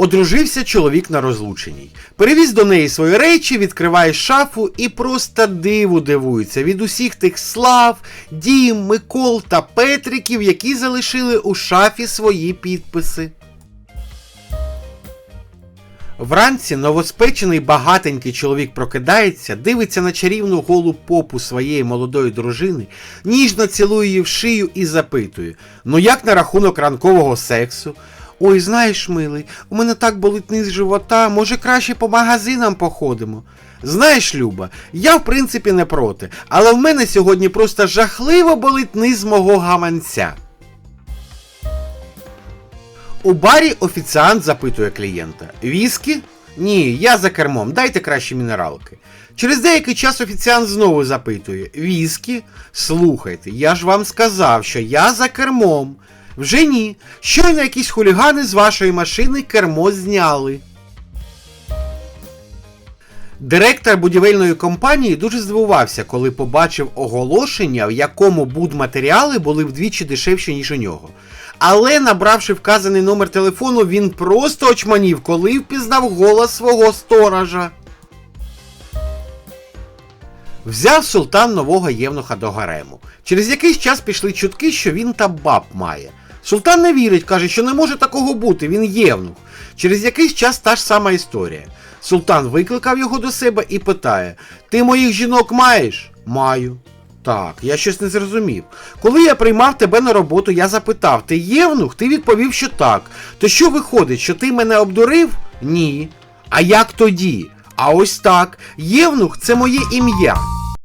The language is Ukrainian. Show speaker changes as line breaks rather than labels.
Одружився чоловік на розлученій. Перевіз до неї свої речі, відкриває шафу і просто диву дивується від усіх тих слав, дім, Микол та Петриків, які залишили у шафі свої підписи. Вранці новоспечений багатенький чоловік прокидається, дивиться на чарівну голу попу своєї молодої дружини, ніжно цілує її в шию і запитує: Ну як на рахунок ранкового сексу? Ой, знаєш, милий, у мене так болить низ живота, може краще по магазинам походимо. Знаєш, Люба, я в принципі не проти, але в мене сьогодні просто жахливо болить низ мого гаманця. У барі офіціант запитує клієнта: Віскі? Ні, я за кермом, дайте краще мінералки. Через деякий час офіціант знову запитує: Віскі? Слухайте, я ж вам сказав, що я за кермом. Вже ні. Щойно якісь хулігани з вашої машини кермо зняли. Директор будівельної компанії дуже здивувався, коли побачив оголошення, в якому будматеріали були вдвічі дешевші, ніж у нього. Але, набравши вказаний номер телефону, він просто очманів, коли впізнав голос свого сторожа. Взяв султан нового євнуха до гарему. Через якийсь час пішли чутки, що він та баб має. Султан не вірить, каже, що не може такого бути, він євнух. Через якийсь час та ж сама історія. Султан викликав його до себе і питає: Ти моїх жінок маєш? Маю. Так, я щось не зрозумів. Коли я приймав тебе на роботу, я запитав, ти євнух? Ти відповів, що так. То що виходить, що ти мене обдурив? Ні. А як тоді? А ось так. Євнух це моє ім'я.